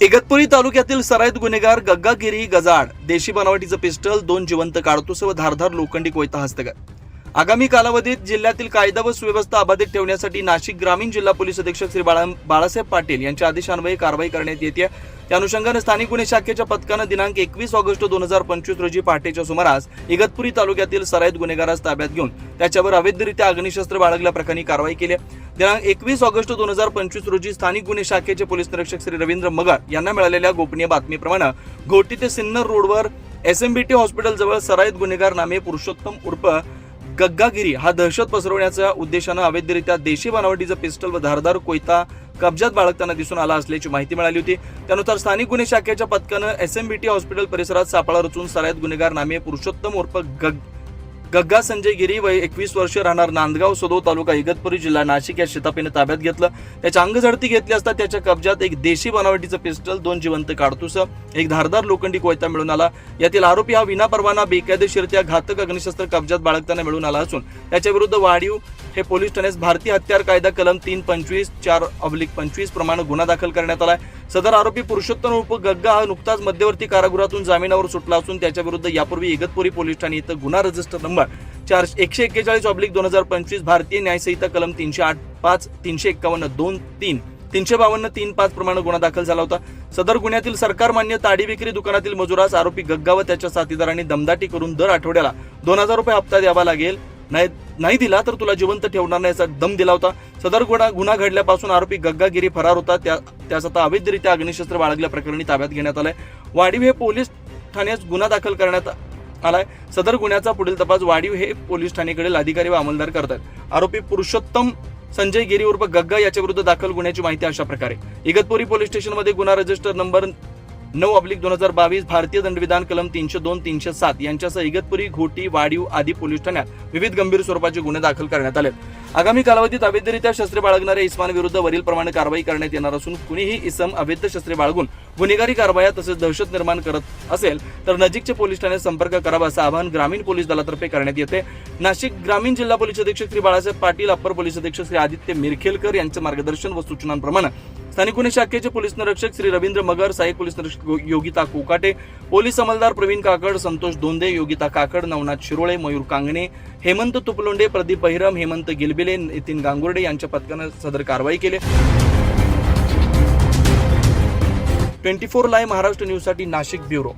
इगतपुरी तालुक्यातील सराईत गुन्हेगार गग्गागिरी गजाड देशी बनावटीचं पिस्टल दोन जिवंत काडतुस व धारधार लोखंडी कोयता हस्तगत आगामी कालावधीत जिल्ह्यातील कायदा व सुव्यवस्था अबाधित ठेवण्यासाठी नाशिक ग्रामीण जिल्हा पोलीस अधीक्षक श्री बाळा बाळासाहेब पाटील यांच्या आदेशान्वये कारवाई करण्यात येते त्या अनुषंगाने स्थानिक गुन्हे शाखेच्या पथकानं दिनांक एकवीस ऑगस्ट दोन हजार पंचवीस रोजी पहाटेच्या सुमारास इगतपुरी तालुक्यातील सराईत गुन्हेगारास ताब्यात घेऊन त्याच्यावर अवैधरित्या अग्निशस्त्र बाळगल्याप्रकरणी कारवाई केली दिनांक एकवीस ऑगस्ट दोन हजार पंचवीस रोजी स्थानिक गुन्हे शाखेचे पोलीस निरीक्षक श्री रवींद्र मगर यांना मिळालेल्या गोपनीय बातमीप्रमाणे घोटी ते सिन्नर रोडवर एसएमबीटी हॉस्पिटल जवळ सराईत गुन्हेगार नामे पुरुषोत्तम उर्फ गग्गागिरी हा दहशत पसरवण्याच्या उद्देशानं अवैधरित्या देशी बनावटीचं पिस्टल व धारदार कोयता कब्जात बाळगताना दिसून आला असल्याची माहिती मिळाली होती. त्यानुसार स्थानिक गुन्हे शाखेच्या पथकानं एसएमबीटी हॉस्पिटल परिसरात सापळा रचून सरायत गुन्हेगार नामे पुरुषोत्तम उर्फ गग गग्गा संजय गिरी वय एकवीस वर्ष राहणार नांदगाव सदो तालुका इगतपुरी जिल्हा नाशिक या शेतापीने ताब्यात घेतलं. त्याच्या अंगझडती घेतली असता त्याच्या कब्जात एक देशी बनावटीचं पिस्टल दोन जिवंत काडतुस एक धारदार लोखंडी कोयता मिळून आला. यातील आरोपी हा विनापरवाना बेकायदेशीरत्या घातक अग्निशस्त्र कब्जात बाळगताना मिळून आला असून त्याच्या विरुद्ध वाढीव हे पोलीस ठाण्यास भारतीय हत्यार कायदा कलम तीन पंचवीस चार अब्लिक पंचवीस प्रमाणे गुन्हा दाखल करण्यात आलाय. सदर आरोपी पुरुषोत्तम उप गग्गा हा नुकताच मध्यवर्ती कारागृहातून जामिनावर सुटला असून त्याच्याविरुद्ध यापूर्वी इगतपुरी पोलीस ठाणे इथं गुन्हा रजिस्टर नंबर चार एकशे एक्केचाळीस ऑब्लिक दोन हजार पंचवीस भारतीय न्यायसंहिता कलम तीनशे आठ पाच तीनशे एक्कावन्न दोन तीन तीनशे बावन्न तीन पाच प्रमाणे गुन्हा दाखल झाला होता. सदर गुन्ह्यातील सरकार मान्य ताडी विक्री दुकानातील मजुरास आरोपी गग्गा व त्याच्या साथीदारांनी दमदाटी करून दर आठवड्याला दोन हजार रुपये हप्ता द्यावा लागेल. नाही नाही दिला तर तुला जिवंत ठेवणार नाही असा दम दिला होता. सदर गुन्हा गुन्हा घडल्यापासून आरोपी गग्गागिरी फरार होता. त्या त्यास आता अवैधरित्या अग्निशस्त्र बाळगल्या प्रकरणी ताब्यात घेण्यात आलंय. वाडीव हे पोलीस ठाण्यास गुन्हा दाखल करण्यात आलाय. सदर गुन्ह्याचा पुढील तपास वाढीव हे पोलीस ठाणेकडील अधिकारी व अंमलदार करतात. आरोपी पुरुषोत्तम संजय गिरी उर्फ गग्गा याच्या विरुद्ध दाखल गुन्ह्याची माहिती अशा प्रकारे. इगतपुरी पोलीस स्टेशनमध्ये गुन्हा रजिस्टर नंबर नऊ अब्लिक दोन हजार बावीस भारतीय दंडविधान कलम तीनशे दोन तीनशे सात यांच्यासह इगतपुरी घोटी वाडीव आदी पोलीस ठाण्यात विविध गंभीर स्वरूपाचे गुन्हे दाखल करण्यात आले. आगामी कालावधीत अवैधरित्या शस्त्रे बाळगणाऱ्या इस्मानविरुद्ध वरील प्रमाणे कारवाई करण्यात येणार असून कुणीही इसम अवैध शस्त्रे बाळगून गुन्हेगारी कारवाया तसेच दहशत निर्माण करत असेल तर नजीकचे पोलीस ठाण्यात संपर्क करावा असं आवाहन ग्रामीण पोलीस दलातर्फे करण्यात येते. नाशिक ग्रामीण जिल्हा पोलीस अधीक्षक श्री बाळासाहेब पाटील अप्पर पोलीस अधीक्षक श्री आदित्य मिरखेलकर यांचे मार्गदर्शन व सूचनांप्रमाणे स्थानिक गुन्हे शाखेचे पोलीस निरीक्षक श्री रवींद्र मगर सहाय्यक पोलीस निरीक्षक योगिता कोकाटे पोलीस अंमलदार प्रवीण काकड संतोष दोंदे योगिता काकड नवनाथ शिरोळे मयूर कांगणे हेमंत तुपलोंडे प्रदीप बहिरम हेमंत गिलबिले नितीन गांगुर्डे यांच्या पथकानं सदर कारवाई केली. ट्वेंटी फोर लाईव्ह महाराष्ट्र न्यूजसाठी नाशिक ब्युरो.